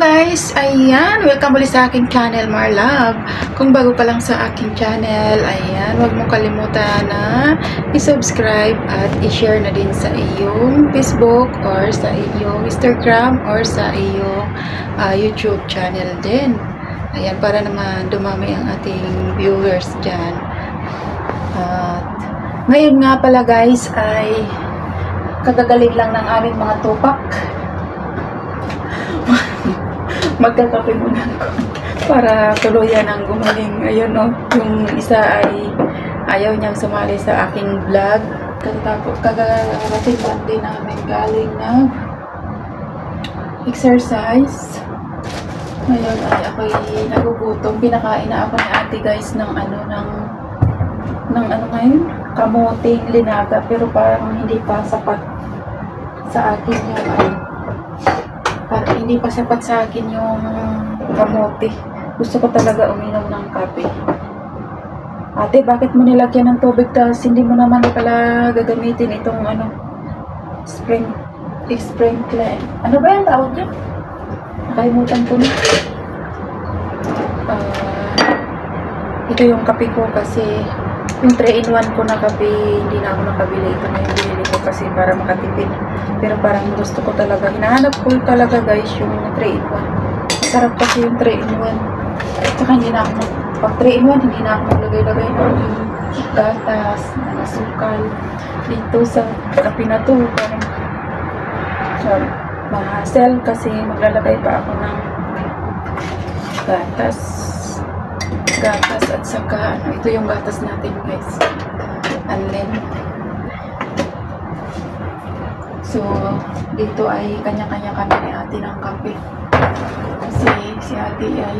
guys! Ayan! Welcome ulit sa aking channel, Marlove. Kung bago pa lang sa aking channel, ayan, huwag mong kalimutan na i-subscribe at i-share na din sa iyong Facebook or sa iyong Instagram or sa iyong ah, YouTube channel din. Ayan, para naman dumami ang ating viewers dyan. At ngayon nga pala guys ay kagagaling lang ng aming mga tupak magkakape muna para tuluyan ang gumaling. Ayun no, yung isa ay ayaw niyang sumali sa aking vlog. Katapos kagarating lang din namin galing na exercise. Ngayon ay ako'y nagugutom. Pinakain na ako ni ate guys ng ano, ng ng ano ngayon? Kamuting linaga. Pero parang hindi pa sapat sa akin yung ano, hindi pa sapat sa akin yung kamote. Gusto ko talaga uminom ng kape. Ate, bakit mo nilagyan ng tubig tapos hindi mo naman pala gagamitin itong ano, spring, sprinkler. Ano ba yung tawag niya? Nakalimutan ko na. Ah, ito yung kape ko kasi yung 3-in-1 ko na kape, hindi na ako nakabili. Ito na yung binili ko kasi para makatipid. Pero parang gusto ko talaga. Hinahanap ko talaga guys yung 3-in-1. Masarap kasi yung 3-in-1. Tsaka hindi na ako, pag 3-in-1, hindi na ako maglagay-lagay ng gatas, ng asukal. Dito sa kape na to, parang so, mahasel kasi maglalagay pa ako ng gatas gatas at saka ano, ito yung gatas natin guys anlen so dito ay kanya-kanya kami ni ate ng kape kasi si ate ay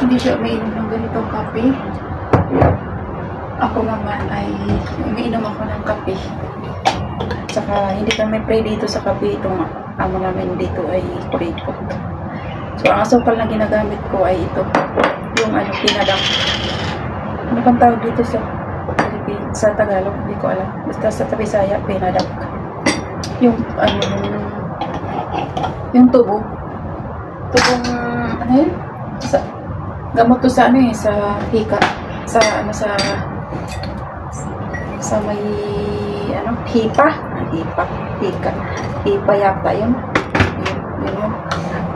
hindi siya umiinom ng ganitong kape ako naman ay umiinom ako ng kape Tsaka hindi kami pray dito sa kape. Itong amo namin dito ay pray ko. So ang asukal na ginagamit ko ay ito. Yung ano, pinadang. Ano bang tawag dito sa Philippines? Sa Tagalog, hindi ko alam. Basta sa Tabisaya, pinadang. Yung ano, yung, tubo. Tubong, ano yun? Sa, gamot to sa ano eh, sa hika. Sa ano, sa sa may ano, hipa. Hipa. Hika. Hipa yata yun. Yun, yun yun.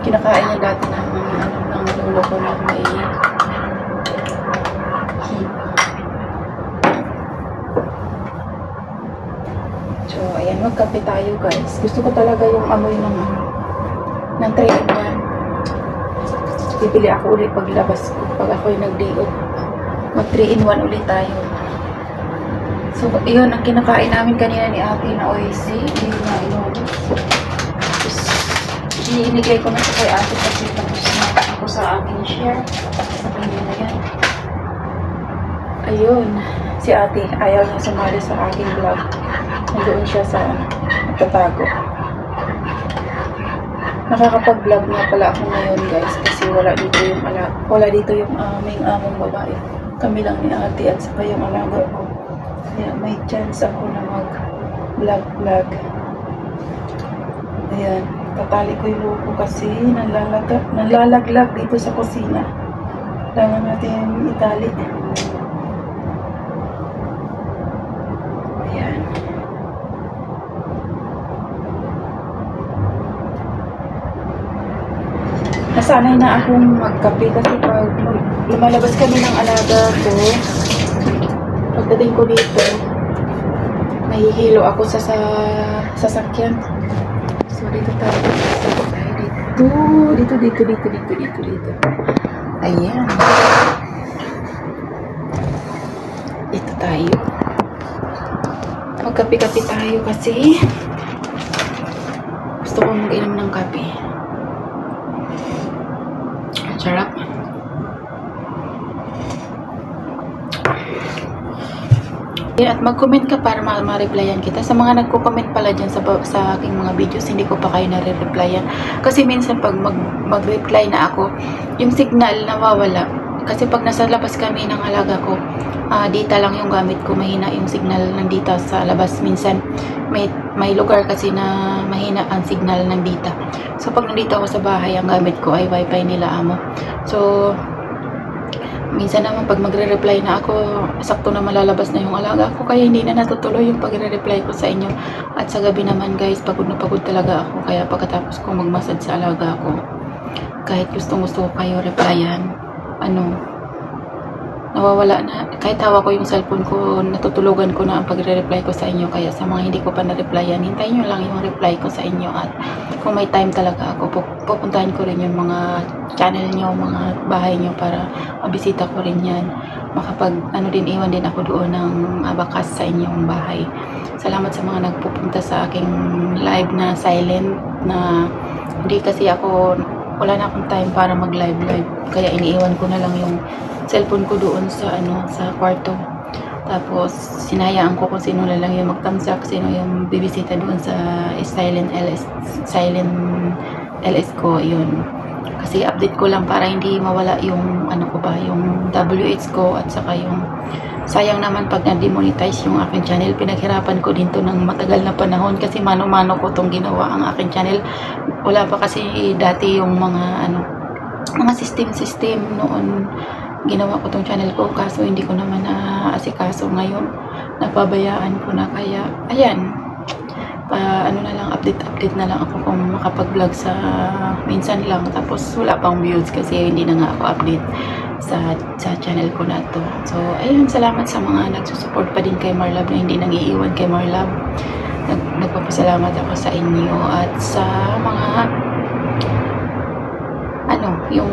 Kinakain niya dati ng, ano, ng lolo ko na may hipa. So, ayan, magkape tayo guys. Gusto ko talaga yung amoy ng ano, ng 3 in 1. Bibili ako ulit paglabas ko, pag ako'y nag-day-off. Mag 3 in 1 ulit tayo. So, yun ang kinakain namin kanina ni ate na OAC. Hindi na inubos. Tapos, iinigay ko na sa kay ate kasi tapos na ako sa aking share. Sa kanya na yan. Ayun. Si ate, ayaw niya sumali sa aking vlog. Nandoon siya sa nagtatago. Nakakapag-vlog nga pala ako ngayon guys kasi wala dito yung ala wala dito yung aming among babae. Kami lang ni ate at saka yung alaga ko. Kaya may chance ako na mag-vlog-vlog. Ayan. Tatali ko yung luko kasi nalalaga, nalalaglag dito sa kusina. Kailangan natin itali. Ayan. Nasanay na akong magkape kasi pag lumalabas kami ng alaga ko, pagdating ko dito, nahihilo ako sa, sa sasakyan. So, dito tayo. Dito dito. Dito, dito, dito, dito, dito. Ayan. Dito tayo. Magkape-kape tayo kasi gusto ko mag-inom ng kape. Sarap. At mag-comment ka para ma- ma-replyan kita. Sa mga nagko-comment pala dyan sa, sa aking mga videos, hindi ko pa kayo nare-replyan. Kasi minsan pag mag- mag-reply na ako, yung signal nawawala. Kasi pag nasa labas kami ng alaga ko, ah, data lang yung gamit ko, mahina yung signal ng data sa labas. Minsan, may, may lugar kasi na mahina ang signal ng data. So, pag nandito ako sa bahay, ang gamit ko ay wifi nila amo. So, minsan naman pag magre-reply na ako, sakto na malalabas na yung alaga ko, kaya hindi na natutuloy yung pagre-reply ko sa inyo. At sa gabi naman guys, pagod na pagod talaga ako, kaya pagkatapos ko magmasad sa alaga ko, kahit gustong gusto ko kayo replyan, ano, nawawala na, kahit hawa ko yung cellphone ko, natutulugan ko na ang pagre-reply ko sa inyo, kaya sa mga hindi ko pa na-replyan, hintayin nyo lang yung reply ko sa inyo at kung may time talaga ako, pu- pupuntahan ko rin yung mga channel nyo, mga bahay nyo para mabisita ko rin yan. Makapag, ano din, iwan din ako doon ng abakas sa inyong bahay. Salamat sa mga nagpupunta sa aking live na silent na hindi kasi ako, wala na akong time para mag-live live. Kaya iniiwan ko na lang yung cellphone ko doon sa ano sa kwarto. Tapos sinayaan ko kung sino lang yung magtamsak, sino yung bibisita doon sa silent LS silent LS ko yun. Kasi update ko lang para hindi mawala yung ano ko ba, yung WH ko at saka yung sayang naman pag na-demonetize yung aking channel. Pinaghirapan ko din to ng matagal na panahon kasi mano-mano ko tong ginawa ang aking channel. Wala pa kasi dati yung mga ano mga system-system noon ginawa ko tong channel ko kaso hindi ko naman na asikaso ngayon napabayaan ko na kaya ayan pa ano na lang update update na lang ako kung makapag-vlog sa minsan lang. Tapos wala pang views kasi hindi na nga ako update sa sa channel ko na to. So ayun salamat sa mga nagsusupport pa din kay Marlab na hindi nangiiwan kay Marlab. Nag, nagpapasalamat ako sa inyo at sa mga ano yung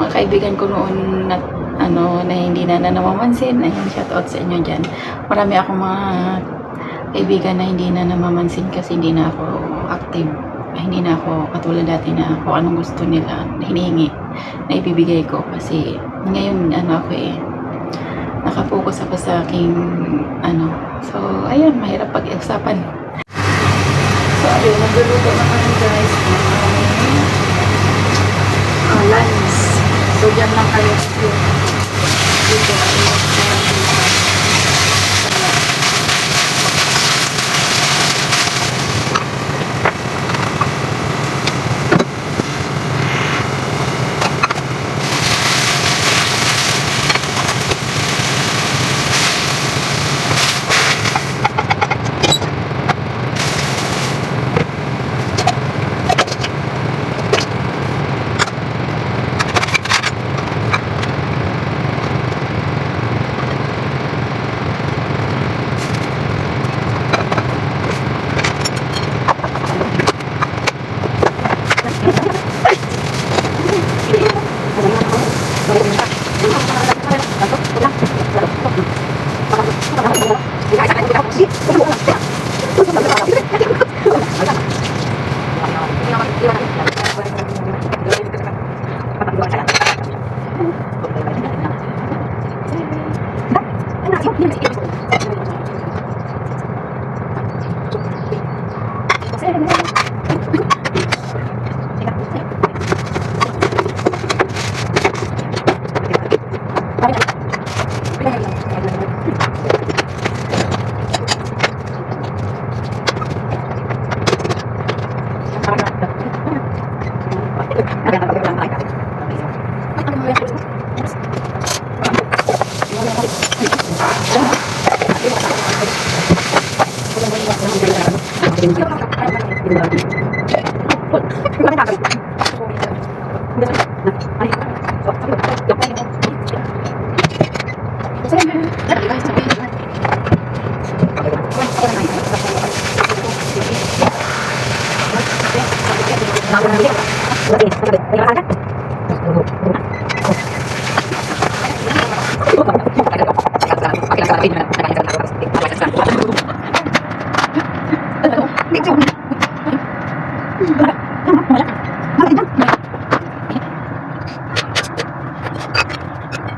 mga kaibigan ko noon na ano na hindi na, na namamansin. Ayun shout out sa inyo dyan. Marami akong mga kaibigan na hindi na namamansin kasi hindi na ako active. Hindi na ako katulad dati na kung anong gusto nila hinihingi na ibibigay ko. Kasi ngayon ano ako eh nakapokus ako sa aking ano. So ayun mahirap pag-usapan. So ayun nagluluto na kami guys ng uh, lunch. So dyan lang kayo dito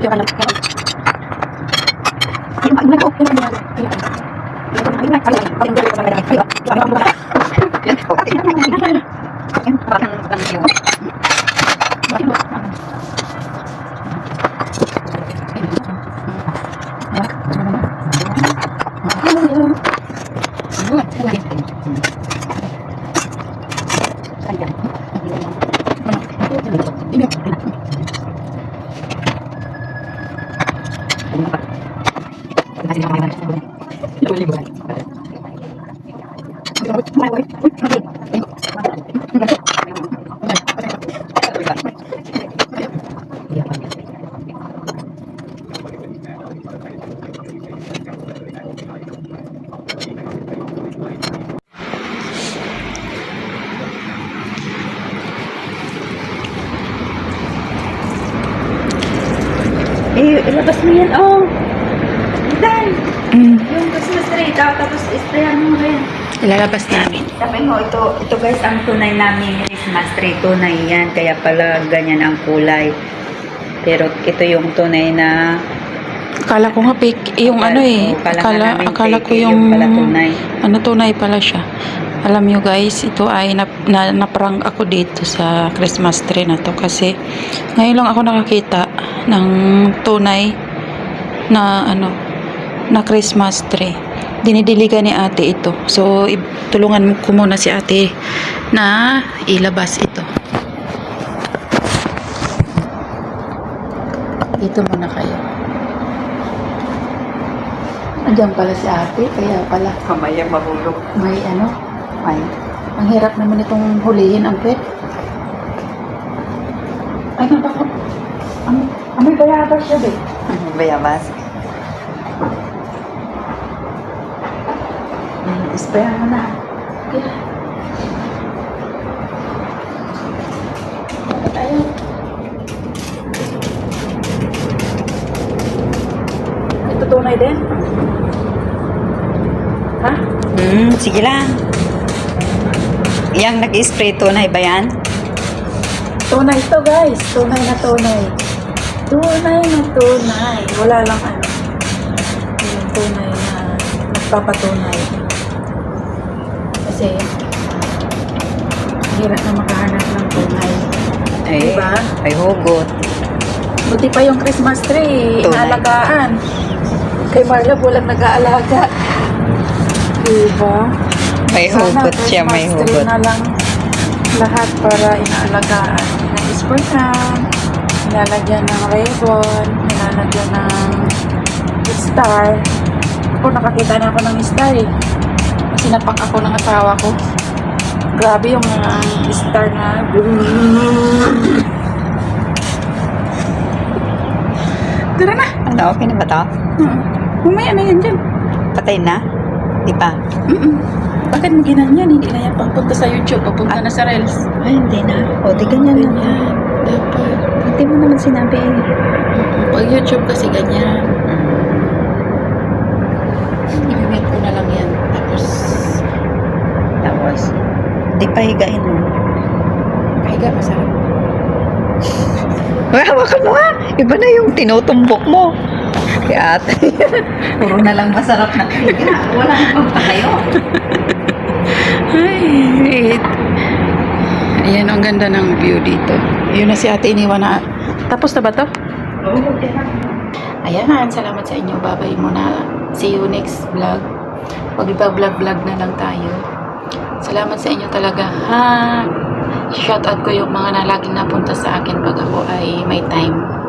Yung ano, yung Yung ano, yung ilabas mo yan. Oh. Dan, Mm. yung Christmas tree, ta- tapos isprayan mo rin. Ilalabas namin. Sabi mo, ito, ito guys, ang tunay namin Christmas tree. Tunay yan, kaya pala ganyan ang kulay. Pero ito yung tunay na... Akala ko nga fake, yung ano eh. Oo, akala nga Akala, namin akala fake ko eh, yung, yung pala tunay. ano tunay pala siya. Alam nyo guys, ito ay na, na, ako dito sa Christmas tree na to kasi ngayon lang ako nakakita ng tunay na ano na Christmas tree. Dinidiligan ni ate ito. So, tulungan ko muna si ate na ilabas ito. Dito muna kayo. Andiyan pala si ate, kaya pala Kamaya mahulog. may ano, ay, ang hirap naman itong hulihin ang pet. Ay, napaka, ang, ang may bayabas siya, be. Bayabas. Isprayan mo na. Dapat ayaw. Ito tunay din? Ha? Hmm, sige lang. Yang nag-spray tunay ba yan? Tunay to guys. Tunay na tunay. Tunay na tunay. Wala lang ano. Yung tunay na nagpapatunay. Kasi hirap na makahanap ng tunay. Ay, Diba? ay hugot. Buti pa yung Christmas tree. Tunay. Inaalagaan. Kay Marla walang nag-aalaga. Diba? May hugot siya, may hugot. na lang lahat para inaalagaan. Ina-sprayan, nilalagyan ng ribbon, nilalagyan ng star. Ako, nakakita na ako ng star eh. Kasi napak ako ng asawa ko. Grabe yung mga star na Tara na! Ano, okay na ba to? Hmm. Mamaya na yan dyan. Patay na? Di pa? Mm-mm. Bakit mo ginanyan? Hindi na yan papunta sa YouTube, papunta na sa Reels. Ay, hindi na. O, di ganyan na. Ganyan. Dapat. Hindi mo naman sinabi eh. Pag YouTube kasi ganyan. Ibibit ko na lang yan. Tapos, Tapos, di pa higain mo. pahiga masarap. Uy, hawakan mo nga. Iba na yung tinutumbok mo. Kaya ate. Puro na lang masarap na higa. Wala nang pagpakayo. Ay, Ayan, ang ganda ng view dito. Yun na si ate iniwan na. Tapos na ba to? Ayan, salamat sa inyo. Babay muna. See you next vlog. Pag-vlog-vlog na lang tayo. Salamat sa inyo talaga. Ha? Shout out ko yung mga na laging napunta sa akin pag ako ay may time.